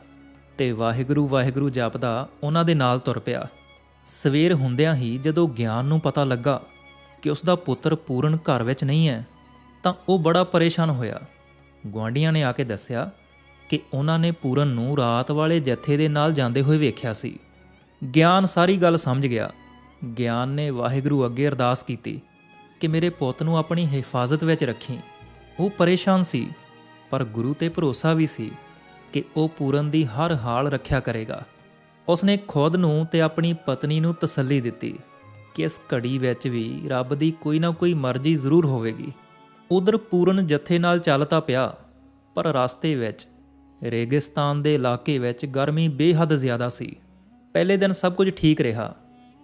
ਤੇ ਵਾਹਿਗੁਰੂ ਵਾਹਿਗੁਰੂ ਜਪਦਾ ਉਹਨਾਂ ਦੇ ਨਾਲ ਤੁਰ ਪਿਆ। ਸਵੇਰ ਹੁੰਦਿਆਂ ਹੀ ਜਦੋਂ ਗਿਆਨ ਨੂੰ ਪਤਾ ਲੱਗਾ ਕਿ ਉਸ ਦਾ ਪੁੱਤਰ ਪੂਰਨ ਘਰ ਵਿੱਚ ਨਹੀਂ ਹੈ, ਤਾਂ ਉਹ ਬੜਾ ਪਰੇਸ਼ਾਨ ਹੋਇਆ। ਗੁਆਂਢੀਆਂ ਨੇ ਆ ਕੇ ਦੱਸਿਆ ਕਿ ਉਹਨਾਂ ਨੇ ਪੂਰਨ ਨੂੰ ਰਾਤ ਵਾਲੇ ਜੱਥੇ ਦੇ ਨਾਲ ਜਾਂਦੇ ਹੋਏ ਵੇਖਿਆ ਸੀ। ਗਿਆਨ ਸਾਰੀ ਗੱਲ ਸਮਝ ਗਿਆ। ਗਿਆਨ ਨੇ ਵਾਹਿਗੁਰੂ ਅੱਗੇ ਅਰਦਾਸ ਕੀਤੀ ਕਿ ਮੇਰੇ ਪੁੱਤ ਨੂੰ ਆਪਣੀ ਹਿਫਾਜ਼ਤ ਵਿੱਚ ਰੱਖੀ। ਉਹ ਪਰੇਸ਼ਾਨ ਸੀ, ਪਰ ਗੁਰੂ ਤੇ ਭਰੋਸਾ ਵੀ ਸੀ ਕਿ ਉਹ ਪੂਰਨ ਦੀ ਹਰ ਹਾਲ ਰੱਖਿਆ ਕਰੇਗਾ। ਉਸਨੇ ਖੁਦ ਨੂੰ ਤੇ ਆਪਣੀ ਪਤਨੀ ਨੂੰ ਤਸੱਲੀ ਦਿੱਤੀ ਕਿ ਇਸ ਘੜੀ ਵਿੱਚ ਵੀ ਰੱਬ ਦੀ ਕੋਈ ਨਾ ਕੋਈ ਮਰਜ਼ੀ ਜ਼ਰੂਰ ਹੋਵੇਗੀ। ਉਧਰ ਪੂਰਨ ਜੱਥੇ ਨਾਲ ਚੱਲ ਤਾਂ ਪਿਆ, ਪਰ ਰਸਤੇ ਵਿੱਚ ਰੇਗਿਸਤਾਨ ਦੇ ਇਲਾਕੇ ਵਿੱਚ ਗਰਮੀ ਬੇਹੱਦ ਜ਼ਿਆਦਾ ਸੀ। ਪਹਿਲੇ ਦਿਨ ਸਭ ਕੁਝ ਠੀਕ ਰਿਹਾ,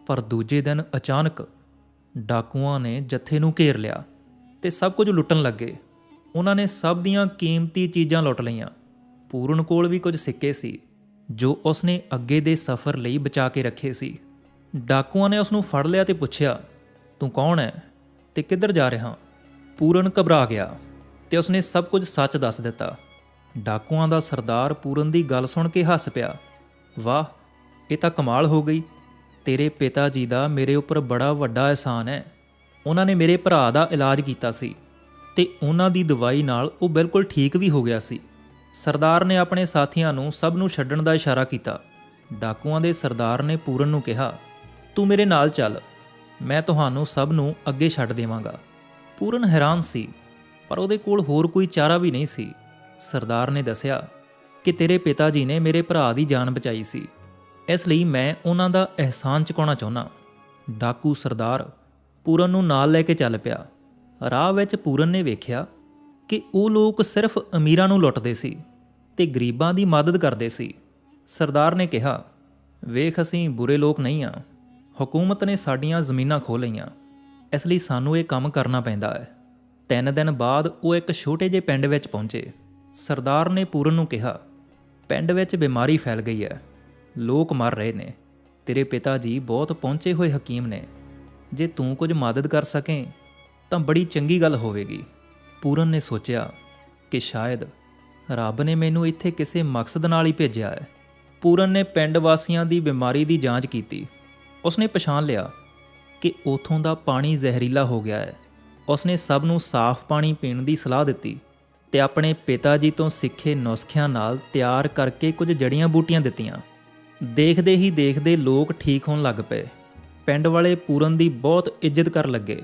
ਪਰ ਦੂਜੇ ਦਿਨ ਅਚਾਨਕ ਡਾਕੂਆਂ ਨੇ ਜੱਥੇ ਨੂੰ ਘੇਰ ਲਿਆ ਤੇ ਸਭ ਕੁਝ ਲੁੱਟਣ ਲੱਗੇ। ਉਹਨਾਂ ਨੇ ਸਭ ਦੀਆਂ ਕੀਮਤੀ ਚੀਜ਼ਾਂ ਲੁੱਟ ਲਈਆਂ। ਪੂਰਨ ਕੋਲ ਵੀ ਕੁਝ ਸਿੱਕੇ ਸੀ, ਜੋ ਉਸਨੇ ਅੱਗੇ ਦੇ ਸਫ਼ਰ ਲਈ ਬਚਾ ਕੇ ਰੱਖੇ ਸੀ। ਡਾਕੂਆਂ ਨੇ ਉਸ ਨੂੰ ਫੜ ਲਿਆ ਤੇ ਪੁੱਛਿਆ, ਤੂੰ ਕੌਣ ਹੈ ਤੇ ਕਿੱਧਰ ਜਾ ਰਿਹਾ? ਪੂਰਨ ਘਬਰਾ ਗਿਆ ਤੇ ਉਸਨੇ ਸਭ ਕੁਝ ਸੱਚ ਦੱਸ ਦਿੱਤਾ। ਡਾਕੂਆਂ ਦਾ ਸਰਦਾਰ ਪੂਰਨ ਦੀ ਗੱਲ ਸੁਣ ਕੇ ਹੱਸ ਪਿਆ। ਵਾਹ, ਇਹ ਤਾਂ ਕਮਾਲ ਹੋ ਗਈ। ਤੇਰੇ ਪਿਤਾ ਜੀ ਦਾ ਮੇਰੇ ਉੱਪਰ ਬੜਾ ਵੱਡਾ ਅਹਿਸਾਨ ਹੈ। ਉਹਨਾਂ ਨੇ ਮੇਰੇ ਭਰਾ ਦਾ ਇਲਾਜ ਕੀਤਾ ਸੀ ਤੇ ਉਹਨਾਂ ਦੀ ਦਵਾਈ ਨਾਲ ਉਹ ਬਿਲਕੁਲ ਠੀਕ ਵੀ ਹੋ ਗਿਆ ਸੀ। ਸਰਦਾਰ ਨੇ ਆਪਣੇ ਸਾਥੀਆਂ ਨੂੰ ਸਭ ਨੂੰ ਛੱਡਣ ਦਾ ਇਸ਼ਾਰਾ ਕੀਤਾ। ਡਾਕੂਆਂ ਦੇ ਸਰਦਾਰ ਨੇ ਪੂਰਨ ਨੂੰ ਕਿਹਾ, ਤੂੰ ਮੇਰੇ ਨਾਲ ਚੱਲ। ਮੈਂ ਤੁਹਾਨੂੰ ਸਭ ਨੂੰ ਅੱਗੇ ਛੱਡ ਦੇਵਾਂਗਾ। ਪੂਰਨ ਹੈਰਾਨ ਸੀ, ਪਰ ਉਹਦੇ ਕੋਲ ਹੋਰ ਕੋਈ ਚਾਰਾ ਵੀ ਨਹੀਂ ਸੀ। ਸਰਦਾਰ ਨੇ ਦੱਸਿਆ ਕਿ ਤੇਰੇ ਪਿਤਾ ਜੀ ਨੇ ਮੇਰੇ ਭਰਾ ਦੀ ਜਾਨ ਬਚਾਈ ਸੀ। ਇਸ ਲਈ ਮੈਂ ਉਹਨਾਂ ਦਾ ਅਹਿਸਾਨ ਚੁਕਾਉਣਾ ਚਾਹੁੰਦਾ। ਡਾਕੂ ਸਰਦਾਰ ਪੂਰਨ ਨੂੰ ਨਾਲ ਲੈ ਕੇ ਚੱਲ ਪਿਆ। ਰਾਹ ਵਿੱਚ ਪੂਰਨ ਨੇ ਵੇਖਿਆ ਕਿ ਉਹ ਲੋਕ ਸਿਰਫ ਅਮੀਰਾਂ ਨੂੰ ਲੁੱਟਦੇ ਸੀ ਤੇ ਗਰੀਬਾਂ ਦੀ ਮਦਦ ਕਰਦੇ ਸੀ। ਸਰਦਾਰ ਨੇ ਕਿਹਾ, ਵੇਖ, ਅਸੀਂ ਬੁਰੇ ਲੋਕ ਨਹੀਂ ਆ। ਹਕੂਮਤ ਨੇ ਸਾਡੀਆਂ ਜ਼ਮੀਨਾਂ ਖੋਹ ਲਈਆਂ। ਇਸ ਲਈ ਸਾਨੂੰ ਇਹ ਕੰਮ ਕਰਨਾ ਪੈਂਦਾ ਹੈ। ਤਿੰਨ ਦਿਨ ਬਾਅਦ ਉਹ ਇੱਕ ਛੋਟੇ ਜਿਹੇ ਪਿੰਡ ਵਿੱਚ ਪਹੁੰਚੇ। ਸਰਦਾਰ ਨੇ ਪੂਰਨ ਨੂੰ ਕਿਹਾ, ਪਿੰਡ ਵਿੱਚ ਬਿਮਾਰੀ ਫੈਲ ਗਈ ਹੈ। ਲੋਕ ਮਰ ਰਹੇ ਨੇ। ਤੇਰੇ ਪਿਤਾ ਜੀ ਬਹੁਤ ਪਹੁੰਚੇ ਹੋਏ ਹਕੀਮ ਨੇ। ਜੇ ਤੂੰ ਕੁਝ ਮਦਦ ਕਰ ਸਕੇ, ਤਾਂ ਬੜੀ ਚੰਗੀ ਗੱਲ ਹੋਵੇਗੀ। ਪੂਰਨ ਨੇ ਸੋਚਿਆ ਕਿ ਸ਼ਾਇਦ ਰੱਬ ਨੇ ਮੈਨੂੰ ਇੱਥੇ ਕਿਸੇ ਮਕਸਦ ਨਾਲ ਹੀ ਭੇਜਿਆ ਹੈ। ਪੂਰਨ ਨੇ ਪਿੰਡ ਵਾਸੀਆਂ ਦੀ ਬਿਮਾਰੀ ਦੀ ਜਾਂਚ ਕੀਤੀ। ਉਸਨੇ ਪਛਾਣ ਲਿਆ ਕਿ ਉਥੋਂ ਦਾ ਪਾਣੀ ਜ਼ਹਿਰੀਲਾ ਹੋ ਗਿਆ ਹੈ। ਉਸਨੇ ਸਭ ਨੂੰ ਸਾਫ਼ ਪਾਣੀ ਪੀਣ ਦੀ ਸਲਾਹ ਦਿੱਤੀ। ਤੇ ਆਪਣੇ ਪਿਤਾ ਜੀ ਤੋਂ ਸਿੱਖੇ ਨੁਸਖਿਆਂ ਨਾਲ ਤਿਆਰ ਕਰਕੇ ਕੁਝ ਜੜੀਆਂ ਬੂਟੀਆਂ ਦਿੱਤੀਆਂ। ਦੇਖਦੇ ਹੀ ਦੇਖਦੇ ਲੋਕ ਠੀਕ ਹੋਣ ਲੱਗ ਪਏ। ਪਿੰਡ ਵਾਲੇ ਪੂਰਨ ਦੀ ਬਹੁਤ ਇੱਜ਼ਤ ਕਰਨ ਲੱਗੇ।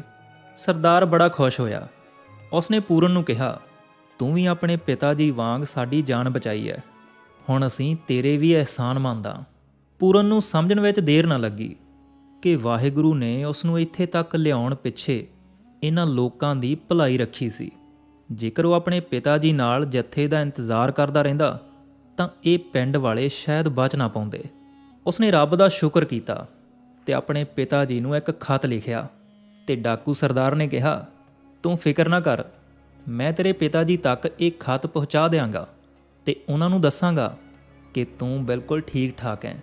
ਸਰਦਾਰ ਬੜਾ ਖੁਸ਼ ਹੋਇਆ। ਉਸਨੇ ਪੂਰਨ ਨੂੰ ਕਿਹਾ, ਤੂੰ ਵੀ ਆਪਣੇ ਪਿਤਾ ਜੀ ਵਾਂਗ ਸਾਡੀ ਜਾਨ ਬਚਾਈ ਹੈ ਹੁਣ ਅਸੀਂ ਤੇਰੇ ਵੀ ਅਹਿਸਾਨ ਮੰਨਦਾ ਪੂਰਨ ਨੂੰ ਸਮਝਣ ਵਿੱਚ ਦੇਰ ਨਾ ਲੱਗੀ ਕਿ ਵਾਹਿਗੁਰੂ ਨੇ ਉਸ ਨੂੰ ਇੱਥੇ ਤੱਕ ਲਿਆਉਣ ਪਿੱਛੇ ਇਹਨਾਂ ਲੋਕਾਂ ਦੀ ਭਲਾਈ ਰੱਖੀ ਸੀ। ਜੇਕਰ ਉਹ ਆਪਣੇ ਪਿਤਾ ਜੀ ਨਾਲ ਜੱਥੇ ਦਾ ਇੰਤਜ਼ਾਰ ਕਰਦਾ ਰਹਿੰਦਾ, ਤਾਂ ਇਹ ਪਿੰਡ ਵਾਲੇ ਸ਼ਾਇਦ ਬਚ ਨਾ ਪਾਉਂਦੇ। ਉਸਨੇ ਰੱਬ ਦਾ ਸ਼ੁਕਰ ਕੀਤਾ ਤੇ ਆਪਣੇ ਪਿਤਾ ਜੀ ਨੂੰ ਇੱਕ ਖਤ ਲਿਖਿਆ ਤੇ ਡਾਕੂ ਸਰਦਾਰ ਨੇ ਕਿਹਾ, ਤੂੰ ਫਿਕਰ ਨਾ ਕਰ, ਮੈਂ ਤੇਰੇ ਪਿਤਾ ਜੀ ਤੱਕ ਇਹ ਖਤ ਪਹੁੰਚਾ ਦੇਵਾਂਗਾ ਤੇ ਉਹਨਾਂ ਨੂੰ ਦੱਸਾਂਗਾ ਕਿ ਤੂੰ ਬਿਲਕੁਲ ਠੀਕ ਠਾਕ ਹੈ।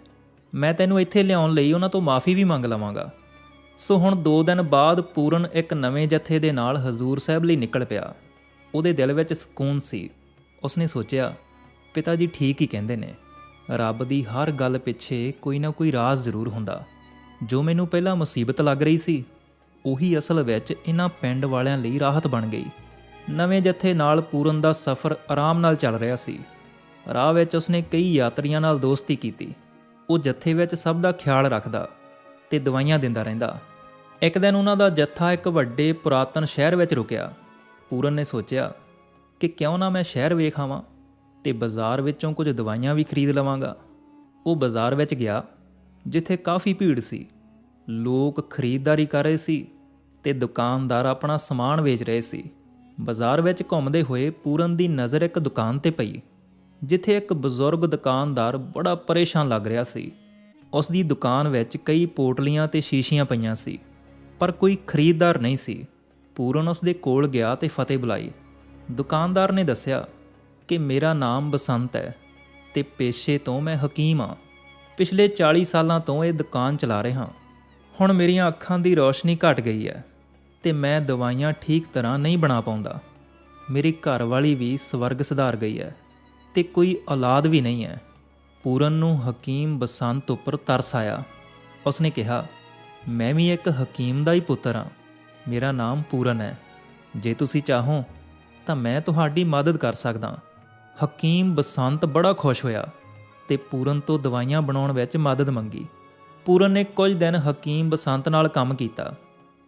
ਮੈਂ ਤੈਨੂੰ ਇੱਥੇ ਲਿਆਉਣ ਲਈ ਉਹਨਾਂ ਤੋਂ ਮਾਫੀ ਵੀ ਮੰਗ ਲਵਾਂਗਾ। ਸੋ ਹੁਣ 2 ਦਿਨ ਬਾਅਦ ਪੂਰਨ ਇੱਕ ਨਵੇਂ ਜਥੇ ਦੇ ਨਾਲ ਹਜ਼ੂਰ ਸਾਹਿਬ ਲਈ ਨਿਕਲ ਪਿਆ। ਉਹਦੇ ਦਿਲ ਵਿੱਚ ਸਕੂਨ ਸੀ। ਉਸਨੇ ਸੋਚਿਆ, ਪਿਤਾ ਜੀ ਠੀਕ ਹੀ ਕਹਿੰਦੇ ਨੇ, ਰੱਬ ਦੀ ਹਰ ਗੱਲ ਪਿੱਛੇ ਕੋਈ ਨਾ ਕੋਈ ਰਾਜ਼ ਜ਼ਰੂਰ ਹੁੰਦਾ। ਜੋ ਮੈਨੂੰ ਪਹਿਲਾਂ ਮੁਸੀਬਤ ਲੱਗ ਰਹੀ ਸੀ, ਉਹੀ ਅਸਲ ਵਿੱਚ ਇਹਨਾਂ ਪਿੰਡ ਵਾਲਿਆਂ ਲਈ ਰਾਹਤ ਬਣ ਗਈ। ਨਵੇਂ ਜੱਥੇ ਨਾਲ ਪੂਰਨ ਦਾ ਸਫ਼ਰ ਆਰਾਮ ਨਾਲ ਚੱਲ ਰਿਹਾ ਸੀ। ਰਾਹ ਵਿੱਚ ਉਸਨੇ ਕਈ ਯਾਤਰੀਆਂ ਨਾਲ ਦੋਸਤੀ ਕੀਤੀ। ਉਹ ਜੱਥੇ ਵਿੱਚ ਸਭ ਦਾ ਖਿਆਲ ਰੱਖਦਾ ਤੇ ਦਵਾਈਆਂ ਦਿੰਦਾ ਰਹਿੰਦਾ। ਇੱਕ ਦਿਨ ਉਹਨਾਂ ਦਾ ਜੱਥਾ ਇੱਕ ਵੱਡੇ ਪੁਰਾਤਨ ਸ਼ਹਿਰ ਵਿੱਚ ਰੁਕਿਆ। ਪੂਰਨ ਨੇ ਸੋਚਿਆ ਕਿ ਕਿਉਂ ਨਾ ਮੈਂ ਸ਼ਹਿਰ ਵੇਖ ਆਵਾਂ ਤੇ ਬਾਜ਼ਾਰ ਵਿੱਚੋਂ ਕੁਝ ਦਵਾਈਆਂ ਵੀ ਖਰੀਦ ਲਵਾਂਗਾ। ਉਹ ਬਾਜ਼ਾਰ ਵਿੱਚ ਗਿਆ, ਜਿੱਥੇ ਕਾਫੀ ਭੀੜ ਸੀ। ਲੋਕ ਖਰੀਦਦਾਰੀ ਕਰ ਰਹੇ ਸੀ ਤੇ ਦੁਕਾਨਦਾਰ ਆਪਣਾ ਸਮਾਨ ਵੇਚ ਰਹੇ ਸੀ। ਬਾਜ਼ਾਰ ਵਿੱਚ ਘੁੰਮਦੇ ਹੋਏ ਪੂਰਨ ਦੀ ਨਜ਼ਰ ਇੱਕ ਦੁਕਾਨ ਤੇ ਪਈ, ਜਿੱਥੇ ਇੱਕ ਬਜ਼ੁਰਗ ਦੁਕਾਨਦਾਰ ਬੜਾ ਪਰੇਸ਼ਾਨ ਲੱਗ ਰਿਹਾ ਸੀ। ਉਸ ਦੀ ਦੁਕਾਨ ਵਿੱਚ ਕਈ ਪੋਟਲੀਆਂ ਤੇ ਸ਼ੀਸ਼ੀਆਂ ਪਈਆਂ ਸੀ, ਪਰ ਕੋਈ ਖਰੀਦਦਾਰ ਨਹੀਂ ਸੀ। ਪੂਰਨ ਉਸ ਦੇ ਕੋਲ ਗਿਆ ਤੇ ਫਤਿਹ ਬੁਲਾਈ। ਦੁਕਾਨਦਾਰ ਨੇ ਦੱਸਿਆ ਕਿ ਮੇਰਾ ਨਾਮ ਬਸੰਤ ਹੈ ਤੇ ਪੇਸ਼ੇ ਤੋਂ ਮੈਂ ਹਕੀਮ ਹਾਂ। ਪਿਛਲੇ 40 ਸਾਲਾਂ ਤੋਂ ਇਹ ਦੁਕਾਨ ਚਲਾ ਰਿਹਾ। ਹੁਣ ਮੇਰੀਆਂ ਅੱਖਾਂ ਦੀ ਰੋਸ਼ਨੀ ਘਟ ਗਈ ਹੈ ਤੇ ਮੈਂ ਦਵਾਈਆਂ ਠੀਕ ਤਰ੍ਹਾਂ ਨਹੀਂ ਬਣਾ ਪਾਉਂਦਾ। ਮੇਰੀ ਘਰ ਵਾਲੀ ਵੀ ਸਵਰਗ ਸੁਧਾਰ ਗਈ ਹੈ ਤੇ ਕੋਈ ਔਲਾਦ ਵੀ ਨਹੀਂ ਹੈ। ਪੂਰਨ ਨੂੰ ਹਕੀਮ ਬਸੰਤ ਉੱਪਰ ਤਰਸ ਆਇਆ। ਉਸਨੇ ਕਿਹਾ, ਮੈਂ ਵੀ ਇੱਕ ਹਕੀਮ ਦਾ ਹੀ ਪੁੱਤਰ ਹਾਂ। ਮੇਰਾ ਨਾਮ ਪੂਰਨ ਹੈ। ਜੇ ਤੁਸੀਂ ਚਾਹੋ, ਤਾਂ ਮੈਂ ਤੁਹਾਡੀ ਮਦਦ ਕਰ ਸਕਦਾ। ਹਕੀਮ ਬਸੰਤ ਬੜਾ ਖੁਸ਼ ਹੋਇਆ ਤੇ ਪੂਰਨ ਤੋਂ ਦਵਾਈਆਂ ਬਣਾਉਣ ਵਿੱਚ ਮਦਦ ਮੰਗੀ। ਪੂਰਨ ਨੇ ਕੁਝ ਦਿਨ ਹਕੀਮ ਬਸੰਤ ਨਾਲ ਕੰਮ ਕੀਤਾ।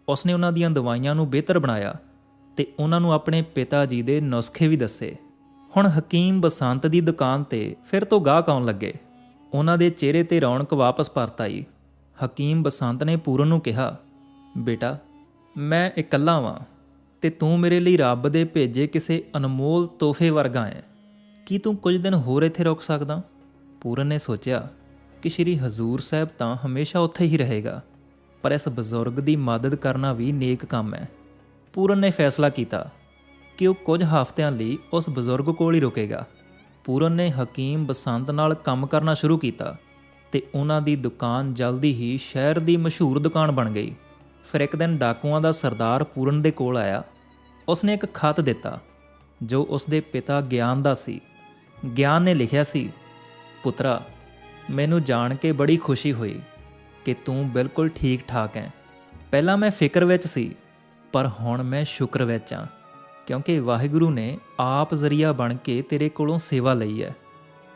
ਉਸਨੇ ਉਹਨਾਂ ਦੀਆਂ ਦਵਾਈਆਂ ਨੂੰ ਬਿਹਤਰ ਬਣਾਇਆ ਤੇ ਉਹਨਾਂ ਨੂੰ ਆਪਣੇ ਪਿਤਾ ਜੀ ਦੇ ਨੁਸਖੇ ਵੀ ਦੱਸੇ। ਹੁਣ ਹਕੀਮ ਬਸੰਤ ਦੀ ਦੁਕਾਨ ਤੇ ਫਿਰ ਤੋਂ ਗਾਹਕ ਆਉਣ ਲੱਗੇ। ਉਹਨਾਂ ਦੇ ਚਿਹਰੇ ਤੇ ਰੌਣਕ ਵਾਪਸ ਪਰਤ ਆਈ। ਹਕੀਮ ਬਸੰਤ ਨੇ ਪੂਰਨ ਨੂੰ ਕਿਹਾ, ਬੇਟਾ ਮੈਂ ਇਕੱਲਾ ਵਾਂ ਤੇ ਤੂੰ ਮੇਰੇ ਲਈ ਰੱਬ ਦੇ ਭੇਜੇ ਕਿਸੇ ਅਨਮੋਲ ਤੋਹਫੇ ਵਰਗਾ ਹੈ। ਕੀ ਤੂੰ ਕੁਝ ਦਿਨ ਹੋਰ ਇੱਥੇ ਰੁਕ ਸਕਦਾ? ਪੂਰਨ ਨੇ ਸੋਚਿਆ ਕਿ ਸ਼੍ਰੀ ਹਜ਼ੂਰ ਸਾਹਿਬ ਤਾਂ ਹਮੇਸ਼ਾ ਉੱਥੇ ਹੀ ਰਹੇਗਾ, ਪਰ ਇਸ ਬਜ਼ੁਰਗ ਦੀ ਮਦਦ ਕਰਨਾ ਵੀ ਨੇਕ ਕੰਮ ਹੈ। ਪੂਰਨ ਨੇ ਫੈਸਲਾ ਕੀਤਾ ਕਿ ਉਹ ਕੁਝ ਹਫ਼ਤਿਆਂ ਲਈ ਉਸ ਬਜ਼ੁਰਗ ਕੋਲ ਹੀ ਰੁਕੇਗਾ। ਪੂਰਨ ਨੇ ਹਕੀਮ ਬਸੰਤ ਨਾਲ ਕੰਮ ਕਰਨਾ ਸ਼ੁਰੂ ਕੀਤਾ ਤੇ ਉਹਨਾਂ ਦੀ ਦੁਕਾਨ ਜਲਦੀ ਹੀ ਸ਼ਹਿਰ ਦੀ ਮਸ਼ਹੂਰ ਦੁਕਾਨ ਬਣ ਗਈ। ਫਿਰ ਇੱਕ ਦਿਨ ਡਾਕੂਆਂ ਦਾ ਸਰਦਾਰ ਪੂਰਨ ਦੇ ਕੋਲ ਆਇਆ। ਉਸਨੇ ਇੱਕ ਖਤ ਦਿੱਤਾ, ਜੋ ਉਸਦੇ ਪਿਤਾ ਗਿਆਨ ਦਾ ਸੀ। ਗਿਆਨ ਨੇ ਲਿਖਿਆ ਸੀ, ਪੁੱਤਰਾ, ਮੈਨੂੰ ਜਾਣ ਕੇ ਬੜੀ ਖੁਸ਼ੀ ਹੋਈ ਕਿ ਤੂੰ ਬਿਲਕੁਲ ਠੀਕ ਠਾਕ ਹੈ। ਪਹਿਲਾਂ ਮੈਂ ਫਿਕਰ ਵਿੱਚ ਸੀ, ਪਰ ਹੁਣ ਮੈਂ ਸ਼ੁਕਰ ਵਿੱਚ ਹਾਂ ਕਿਉਂਕਿ ਵਾਹਿਗੁਰੂ ਨੇ ਆਪ ਜ਼ਰੀਆ ਬਣ ਕੇ ਤੇਰੇ ਕੋਲੋਂ ਸੇਵਾ ਲਈ ਹੈ।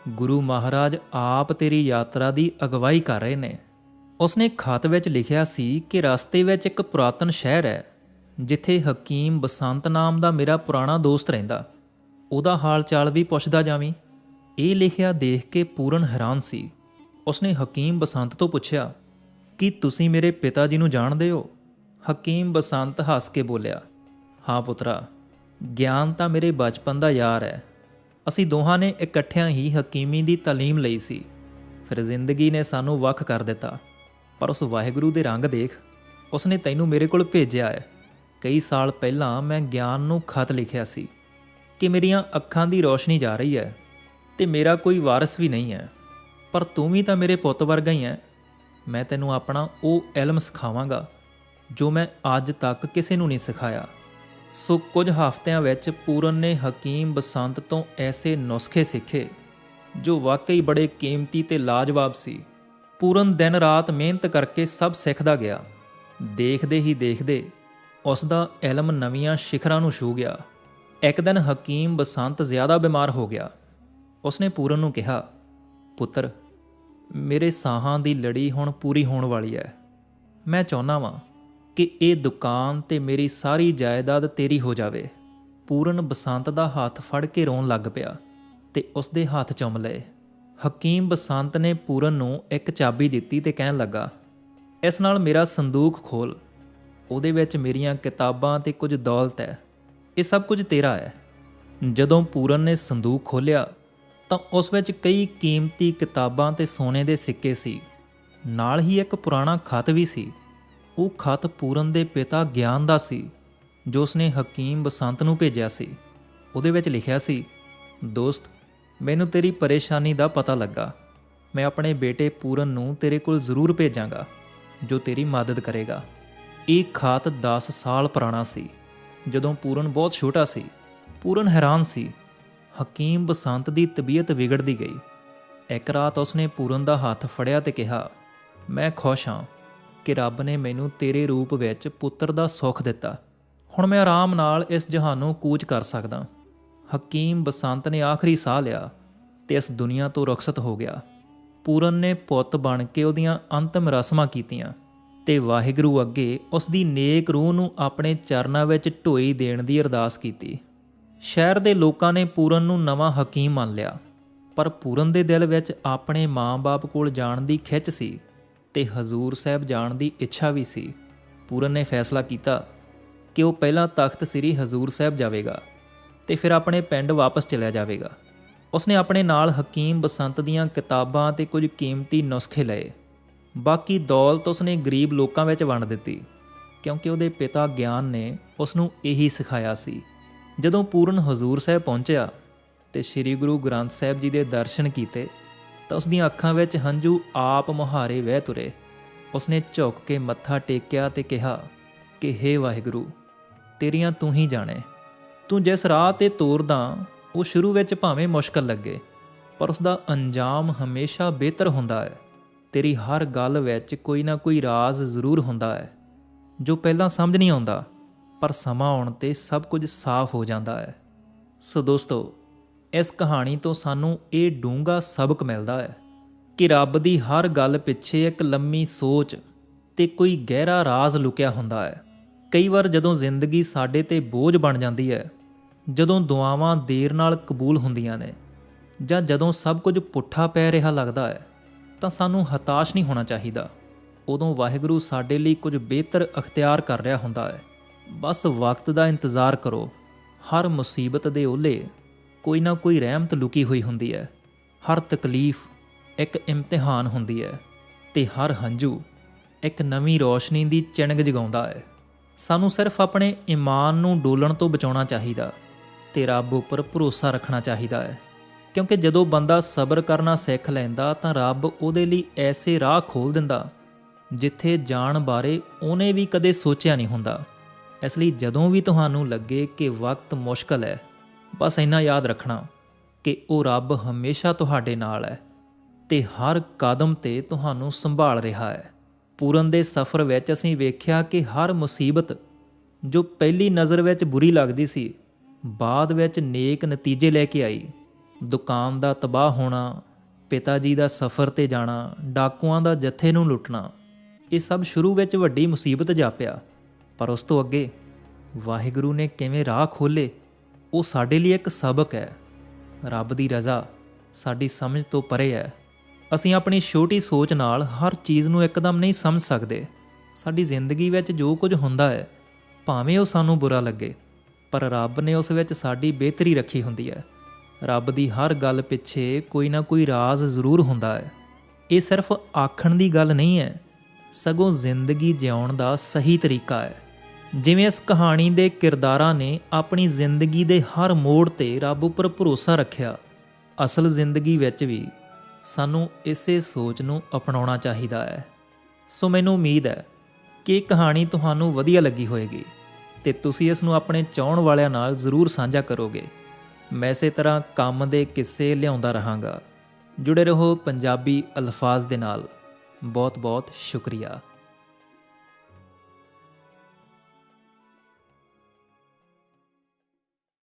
ਗੁਰੂ ਮਹਾਰਾਜ ਆਪ ਤੇਰੀ ਯਾਤਰਾ ਦੀ ਅਗਵਾਈ ਕਰ ਰਹੇ ਨੇ। ਉਸਨੇ ਖਤ ਵਿੱਚ ਲਿਖਿਆ ਸੀ ਕਿ ਰਸਤੇ ਵਿੱਚ ਇੱਕ ਪੁਰਾਤਨ ਸ਼ਹਿਰ ਹੈ, ਜਿੱਥੇ ਹਕੀਮ ਬਸੰਤ ਨਾਮ ਦਾ ਮੇਰਾ ਪੁਰਾਣਾ ਦੋਸਤ ਰਹਿੰਦਾ। ਉਹਦਾ ਹਾਲ ਚਾਲ ਵੀ ਪੁੱਛਦਾ ਜਾਵੀਂ। ਇਹ ਲਿਖਿਆ ਦੇਖ ਕੇ ਪੂਰਨ ਹੈਰਾਨ ਸੀ। ਉਸਨੇ ਹਕੀਮ ਬਸੰਤ ਤੋਂ ਪੁੱਛਿਆ, ਕਿ ਤੁਸੀਂ ਮੇਰੇ ਪਿਤਾ ਜੀ ਨੂੰ ਜਾਣਦੇ ਹੋ? ਹਕੀਮ ਬਸੰਤ ਹੱਸ ਕੇ ਬੋਲਿਆ, ਹਾਂ ਪੁੱਤਰਾ, ਗਿਆਨ ਤਾਂ ਮੇਰੇ ਬਚਪਨ ਦਾ ਯਾਰ ਹੈ। ਅਸੀਂ ਦੋਹਾਂ ਨੇ ਇਕੱਠਿਆਂ ਹੀ ਹਕੀਮੀ ਦੀ ਤਾਲੀਮ ਲਈ ਸੀ। ਫਿਰ ਜ਼ਿੰਦਗੀ ਨੇ ਸਾਨੂੰ ਵੱਖ ਕਰ ਦਿੱਤਾ। ਪਰ ਉਸ ਵਾਹਿਗੁਰੂ ਦੇ ਰੰਗ ਦੇਖ, ਉਸਨੇ ਤੈਨੂੰ ਮੇਰੇ ਕੋਲ ਭੇਜਿਆ ਹੈ। ਕਈ ਸਾਲ ਪਹਿਲਾਂ ਮੈਂ ਗਿਆਨ ਨੂੰ ਖਤ ਲਿਖਿਆ ਸੀ ਕਿ ਮੇਰੀਆਂ ਅੱਖਾਂ ਦੀ ਰੋਸ਼ਨੀ ਜਾ ਰਹੀ ਹੈ ਤੇ ਮੇਰਾ ਕੋਈ ਵਾਰਿਸ ਵੀ ਨਹੀਂ ਹੈ। ਪਰ ਤੂੰ ਵੀ ਤਾਂ ਮੇਰੇ ਪੁੱਤ ਵਰਗਾ ਹੀ ਹੈ। ਮੈਂ ਤੈਨੂੰ ਆਪਣਾ ਉਹ ਇਲਮ ਸਿਖਾਵਾਂਗਾ ਜੋ ਮੈਂ ਅੱਜ ਤੱਕ ਕਿਸੇ ਨੂੰ ਨਹੀਂ ਸਿਖਾਇਆ। ਸੋ ਕੁਝ ਹਫ਼ਤਿਆਂ ਵਿੱਚ ਪੂਰਨ ਨੇ ਹਕੀਮ ਬਸੰਤ ਤੋਂ ਐਸੇ ਨੁਸਖੇ ਸਿੱਖੇ ਜੋ ਵਾਕਈ ਬੜੇ ਕੀਮਤੀ ਤੇ ਲਾਜਵਾਬ ਸੀ। ਪੂਰਨ ਦਿਨ ਰਾਤ ਮਿਹਨਤ ਕਰਕੇ ਸਭ ਸਿੱਖਦਾ ਗਿਆ। ਦੇਖਦੇ ਹੀ ਦੇਖਦੇ ਉਸ ਦਾ ਇਲਮ ਨਵੀਆਂ ਸਿਖਰਾਂ ਨੂੰ ਛੂ ਗਿਆ। ਇੱਕ ਦਿਨ ਹਕੀਮ ਬਸੰਤ ਜ਼ਿਆਦਾ ਬਿਮਾਰ ਹੋ ਗਿਆ। ਉਸਨੇ ਪੂਰਨ ਨੂੰ ਕਿਹਾ, ਪੁੱਤਰ, ਮੇਰੇ ਸਾਹਾਂ ਦੀ ਲੜੀ ਹੁਣ ਪੂਰੀ ਹੋਣ ਵਾਲੀ ਹੈ ਮੈਂ ਚਾਹੁੰਦਾ ਵਾਂ ਕਿ ਇਹ ਦੁਕਾਨ ਤੇ ਮੇਰੀ ਸਾਰੀ ਜਾਇਦਾਦ ਤੇਰੀ ਹੋ ਜਾਵੇ। ਪੂਰਨ ਬਸੰਤ ਦਾ ਹੱਥ ਫੜ ਕੇ ਰੋਣ ਲੱਗ ਪਿਆ ਤੇ ਉਸਦੇ ਹੱਥ ਚੁੰਮ ਲਏ। ਹਕੀਮ ਬਸੰਤ ਨੇ ਪੂਰਨ ਨੂੰ ਇੱਕ ਚਾਬੀ ਦਿੱਤੀ ਤੇ ਕਹਿਣ ਲੱਗਾ, ਇਸ ਨਾਲ ਮੇਰਾ ਸੰਦੂਕ ਖੋਲ। ਉਹਦੇ ਵਿੱਚ ਮੇਰੀਆਂ ਕਿਤਾਬਾਂ ਤੇ ਕੁਝ ਦੌਲਤ ਹੈ। ਇਹ ਸਭ ਕੁਝ ਤੇਰਾ ਹੈ। ਜਦੋਂ ਪੂਰਨ ਨੇ ਸੰਦੂਕ ਖੋਲ੍ਹਿਆ ਤਾਂ ਉਸ ਵਿੱਚ ਕਈ ਕੀਮਤੀ ਕਿਤਾਬਾਂ ਤੇ ਸੋਨੇ ਦੇ ਸਿੱਕੇ ਸੀ। ਨਾਲ ਹੀ ਇੱਕ ਪੁਰਾਣਾ ਖਤ ਵੀ ਸੀ। ਉਹ ਖਤ ਪੂਰਨ ਦੇ ਪਿਤਾ ਗਿਆਨ ਦਾ ਸੀ, ਜੋ ਉਸਨੇ ਹਕੀਮ ਬਸੰਤ ਨੂੰ ਭੇਜਿਆ ਸੀ। ਉਹਦੇ ਵਿੱਚ ਲਿਖਿਆ ਸੀ, ਦੋਸਤ ਮੈਨੂੰ ਤੇਰੀ ਪਰੇਸ਼ਾਨੀ ਦਾ ਪਤਾ ਲੱਗਾ। ਮੈਂ ਆਪਣੇ ਬੇਟੇ ਪੂਰਨ ਨੂੰ ਤੇਰੇ ਕੋਲ ਜ਼ਰੂਰ ਭੇਜਾਂਗਾ, ਜੋ ਤੇਰੀ ਮਦਦ ਕਰੇਗਾ। ਇਹ ਖਾਤ 10 ਸਾਲ ਪੁਰਾਣਾ ਸੀ। ਜਦੋਂ ਪੂਰਨ ਬਹੁਤ ਛੋਟਾ ਸੀ, ਪੂਰਨ ਹੈਰਾਨ ਸੀ। ਹਕੀਮ ਬਸੰਤ ਦੀ ਤਬੀਅਤ ਵਿਗੜਦੀ ਗਈ। ਇੱਕ ਰਾਤ ਉਸਨੇ ਪੂਰਨ ਦਾ ਹੱਥ ਫੜਿਆ ਤੇ ਕਿਹਾ, ਮੈਂ ਖੁਸ਼ ਹਾਂ ਕਿ ਰੱਬ ਨੇ ਮੈਨੂੰ ਤੇਰੇ ਰੂਪ ਵਿੱਚ ਪੁੱਤਰ ਦਾ ਸੁੱਖ ਦਿੱਤਾ। ਹੁਣ ਮੈਂ ਆਰਾਮ ਨਾਲ ਇਸ ਜਹਾਨੋਂ ਕੂਚ ਕਰ ਸਕਦਾ। ਹਕੀਮ ਬਸੰਤ ਨੇ ਆਖਰੀ ਸਾਹ ਲਿਆ ਤੇ ਇਸ ਦੁਨੀਆ ਤੋਂ ਰੁਖਸਤ ਹੋ ਗਿਆ। ਪੂਰਨ ਨੇ ਪੁੱਤ ਬਣ ਕੇ ਉਹਦੀਆਂ ਅੰਤਮ ਰਸਮਾਂ ਕੀਤੀਆਂ ਤੇ ਵਾਹਿਗੁਰੂ ਅੱਗੇ ਉਸ ਦੀ ਨੇਕ ਰੂਹ ਨੂੰ ਆਪਣੇ ਚਰਨਾਂ ਵਿੱਚ ਢੋਈ ਦੇਣ ਦੀ ਅਰਦਾਸ ਕੀਤੀ। ਸ਼ਹਿਰ ਦੇ ਲੋਕਾਂ ਨੇ ਪੂਰਨ ਨੂੰ ਨਵਾਂ ਹਕੀਮ ਮੰਨ ਲਿਆ, ਪਰ ਪੂਰਨ ਦੇ ਦਿਲ ਵਿੱਚ ਆਪਣੇ ਮਾਂ-ਬਾਪ ਕੋਲ ਜਾਣ ਦੀ ਖਿੱਚ ਸੀ ਤੇ ਹਜ਼ੂਰ ਸਾਹਿਬ ਜਾਣ ਦੀ ਇੱਛਾ ਵੀ ਸੀ। ਪੂਰਨ ਨੇ ਫੈਸਲਾ ਕੀਤਾ ਕਿ ਉਹ ਪਹਿਲਾਂ ਤਖਤ ਸ੍ਰੀ ਹਜ਼ੂਰ ਸਾਹਿਬ ਜਾਵੇਗਾ। ਤੇ ਫਿਰ ਆਪਣੇ ਪਿੰਡ ਵਾਪਸ ਚਲਿਆ ਜਾਵੇਗਾ। ਉਸਨੇ ਆਪਣੇ ਨਾਲ ਹਕੀਮ ਬਸੰਤ ਦੀਆਂ ਕਿਤਾਬਾਂ ਤੇ ਕੁਝ ਕੀਮਤੀ ਨੁਸਖੇ ਲਏ। ਬਾਕੀ ਦੌਲਤ ਉਸਨੇ ਗਰੀਬ ਲੋਕਾਂ ਵਿੱਚ ਵੰਡ ਦਿੱਤੀ, ਕਿਉਂਕਿ ਉਹਦੇ ਪਿਤਾ ਗਿਆਨ ਨੇ ਉਸ ਨੂੰ ਇਹੀ ਸਿਖਾਇਆ ਸੀ। ਜਦੋਂ ਪੂਰਨ ਹਜ਼ੂਰ ਸਾਹਿਬ ਪਹੁੰਚਿਆ ਤੇ ਸ੍ਰੀ ਗੁਰੂ ਗ੍ਰੰਥ ਸਾਹਿਬ ਜੀ ਦੇ ਦਰਸ਼ਨ ਕੀਤੇ, ਤਾਂ ਉਸ ਦੀਆਂ ਅੱਖਾਂ ਵਿੱਚ ਹੰਝੂ ਆਪ ਮੁਹਾਰੇ ਵਹਿ ਤੁਰੇ। ਉਸਨੇ ਝੁੱਕ ਕੇ ਮੱਥਾ ਟੇਕਿਆ ਤੇ ਕਿਹਾ, ਕਿ हे ਵਾਹਿਗੁਰੂ, ਤੇਰੀਆਂ ਤੂੰ ਹੀ ਜਾਣੇ। ਤੂੰ ਜਿਸ ਰਾਹ ਤੇ ਤੋਰਦਾ, ਉਹ ਸ਼ੁਰੂ ਵਿੱਚ ਭਾਵੇਂ ਮੁਸ਼ਕਲ ਲੱਗੇ, ਪਰ ਉਸ ਦਾ ਅੰਜਾਮ ਹਮੇਸ਼ਾ ਬਿਹਤਰ ਹੁੰਦਾ ਹੈ। ਤੇਰੀ ਹਰ ਗੱਲ ਵਿੱਚ ਕੋਈ ਨਾ ਕੋਈ ਰਾਜ਼ ਜ਼ਰੂਰ ਹੁੰਦਾ ਹੈ, ਜੋ ਪਹਿਲਾਂ ਸਮਝ ਨਹੀਂ ਆਉਂਦਾ, ਪਰ ਸਮਾਂ ਆਉਣ ਤੇ ਸਭ ਕੁਝ ਸਾਫ਼ ਹੋ ਜਾਂਦਾ ਹੈ। ਸੋ ਦੋਸਤੋ, ਇਸ ਕਹਾਣੀ ਤੋਂ ਸਾਨੂੰ ਇਹ ਡੂੰਘਾ ਸਬਕ ਮਿਲਦਾ ਹੈ ਕਿ ਰੱਬ ਦੀ ਹਰ ਗੱਲ ਪਿੱਛੇ ਇੱਕ ਲੰਮੀ ਸੋਚ ਤੇ ਕੋਈ ਗਹਿਰਾ ਰਾਜ਼ ਲੁਕਿਆ ਹੁੰਦਾ ਹੈ। ਕਈ ਵਾਰ ਜਦੋਂ ਜ਼ਿੰਦਗੀ ਸਾਡੇ ਤੇ ਬੋਝ ਬਣ ਜਾਂਦੀ ਹੈ ਜਦੋਂ ਦੁਆਵਾਂ ਦੇਰ ਨਾਲ ਕਬੂਲ ਹੁੰਦੀਆਂ ਨੇ ਜਾਂ ਜਦੋਂ ਸਭ ਕੁਝ ਪੁੱਠਾ ਪੈ ਰਿਹਾ ਲੱਗਦਾ ਹੈ, ਤਾਂ ਸਾਨੂੰ ਹਤਾਸ਼ ਨਹੀਂ ਹੋਣਾ ਚਾਹੀਦਾ। ਉਦੋਂ ਵਾਹਿਗੁਰੂ ਸਾਡੇ ਲਈ ਕੁਝ ਬਿਹਤਰ ਅਖਤਿਆਰ ਕਰ ਰਿਹਾ ਹੁੰਦਾ ਹੈ। ਬਸ ਵਕਤ ਦਾ ਇੰਤਜ਼ਾਰ ਕਰੋ। ਹਰ ਮੁਸੀਬਤ ਦੇ ਓਲੇ ਕੋਈ ਨਾ ਕੋਈ ਰਹਿਮਤ ਲੁਕੀ ਹੋਈ ਹੁੰਦੀ ਹੈ। ਹਰ ਤਕਲੀਫ ਇੱਕ ਇਮਤਿਹਾਨ ਹੁੰਦੀ ਹੈ ਤੇ ਹਰ ਹੰਝੂ ਇੱਕ ਨਵੀਂ ਰੋਸ਼ਨੀ ਦੀ ਚਿਣਗ ਜਗਾਉਂਦਾ ਹੈ। ਸਾਨੂੰ ਸਿਰਫ ਆਪਣੇ ਈਮਾਨ ਨੂੰ ਡੋਲਣ ਤੋਂ ਬਚਾਉਣਾ ਚਾਹੀਦਾ। ਤੇ ਰੱਬ ਉੱਪਰ ਭਰੋਸਾ ਰੱਖਣਾ ਚਾਹੀਦਾ ਹੈ। ਕਿਉਂਕਿ ਜਦੋਂ ਬੰਦਾ ਸਬਰ ਕਰਨਾ ਸਿੱਖ ਲੈਂਦਾ, ਤਾਂ ਰੱਬ ਉਹਦੇ ਲਈ ਐਸੇ ਰਾਹ ਖੋਲ ਦਿੰਦਾ, ਜਿੱਥੇ ਜਾਣ ਬਾਰੇ ਉਹਨੇ ਵੀ ਕਦੇ ਸੋਚਿਆ ਨਹੀਂ ਹੁੰਦਾ। ਇਸ ਲਈ ਜਦੋਂ ਵੀ ਤੁਹਾਨੂੰ ਲੱਗੇ ਕਿ ਵਕਤ ਮੁਸ਼ਕਲ ਹੈ, ਬਸ ਇੰਨਾ ਯਾਦ ਰੱਖਣਾ ਕਿ ਉਹ ਰੱਬ ਹਮੇਸ਼ਾ ਤੁਹਾਡੇ ਨਾਲ ਹੈ ਤੇ ਹਰ ਕਦਮ ਤੇ ਤੁਹਾਨੂੰ ਸੰਭਾਲ ਰਿਹਾ ਹੈ। ਪੂਰਨ ਦੇ ਸਫ਼ਰ ਵਿੱਚ ਅਸੀਂ ਵੇਖਿਆ ਕਿ ਹਰ ਮੁਸੀਬਤ ਜੋ ਪਹਿਲੀ ਨਜ਼ਰ ਵਿੱਚ ਬੁਰੀ ਲੱਗਦੀ ਸੀ ਬਾਅਦ ਵਿੱਚ ਨੇਕ ਨਤੀਜੇ ਲੈ ਕੇ ਆਈ। ਦੁਕਾਨ ਦਾ ਤਬਾਹ ਹੋਣਾ ਪਿਤਾ ਜੀ ਦਾ ਸਫ਼ਰ ਤੇ ਜਾਣਾ, ਡਾਕੂਆਂ ਦਾ ਜੱਥੇ ਨੂੰ ਲੁੱਟਣਾ, ਇਹ ਸਭ ਸ਼ੁਰੂ ਵਿੱਚ ਵੱਡੀ ਮੁਸੀਬਤ ਜਾਪਿਆ। ਪਰ ਉਸ ਤੋਂ ਅੱਗੇ ਵਾਹਿਗੁਰੂ ਨੇ ਕਿਵੇਂ ਰਾਹ ਖੋਲੇ ਉਹ ਸਾਡੇ ਲਈ ਇੱਕ ਸਬਕ ਹੈ। ਰੱਬ ਦੀ ਰਜ਼ਾ ਸਾਡੀ ਸਮਝ ਤੋਂ ਪਰੇ ਹੈ। ਅਸੀਂ ਆਪਣੀ ਛੋਟੀ ਸੋਚ ਨਾਲ ਹਰ ਚੀਜ਼ ਨੂੰ ਇੱਕਦਮ ਨਹੀਂ ਸਮਝ ਸਕਦੇ। ਸਾਡੀ ਜ਼ਿੰਦਗੀ ਵਿੱਚ ਜੋ ਕੁਝ ਹੁੰਦਾ ਹੈ, ਭਾਵੇਂ ਉਹ ਸਾਨੂੰ ਬੁਰਾ ਲੱਗੇ। ਪਰ ਰੱਬ ਨੇ ਉਸ ਵਿੱਚ ਸਾਡੀ ਬਿਹਤਰੀ ਰੱਖੀ ਹੁੰਦੀ ਹੈ। ਰੱਬ ਦੀ ਹਰ ਗੱਲ ਪਿੱਛੇ ਕੋਈ ਨਾ ਕੋਈ ਰਾਜ਼ ਜ਼ਰੂਰ ਹੁੰਦਾ ਹੈ। ਇਹ ਸਿਰਫ ਆਖਣ ਦੀ ਗੱਲ ਨਹੀਂ ਹੈ, ਸਗੋਂ ਜ਼ਿੰਦਗੀ ਜਿਉਣ ਦਾ ਸਹੀ ਤਰੀਕਾ ਹੈ। ਜਿਵੇਂ ਇਸ ਕਹਾਣੀ ਦੇ ਕਿਰਦਾਰਾਂ ਨੇ ਆਪਣੀ ਜ਼ਿੰਦਗੀ ਦੇ ਹਰ ਮੋੜ ਤੇ ਰੱਬ ਉੱਪਰ ਭਰੋਸਾ ਰੱਖਿਆ, ਅਸਲ ਜ਼ਿੰਦਗੀ ਵਿੱਚ ਵੀ ਸਾਨੂੰ ਇਸੇ ਸੋਚ ਨੂੰ ਅਪਣਾਉਣਾ ਚਾਹੀਦਾ ਹੈ। ਸੋ ਮੈਨੂੰ ਉਮੀਦ ਹੈ ਕਿ ਇਹ ਕਹਾਣੀ ਤੁਹਾਨੂੰ ਵਧੀਆ ਲੱਗੀ ਹੋਵੇਗੀ। ਤੇ ਤੁਸੀਂ ਇਸ ਨੂੰ ਆਪਣੇ ਚਾਹਣ ਵਾਲਿਆਂ ਨਾਲ ਜ਼ਰੂਰ ਸਾਂਝਾ ਕਰੋਗੇ। ਮੈਂ ਇਸੇ ਤਰ੍ਹਾਂ ਕੰਮ ਦੇ ਕਿੱਸੇ ਲਿਆਉਂਦਾ ਰਹਾਂਗਾ। ਜੁੜੇ ਰਹੋ ਪੰਜਾਬੀ ਅਲਫਾਜ਼ ਦੇ ਨਾਲ। ਬਹੁਤ ਬਹੁਤ ਸ਼ੁਕਰੀਆ।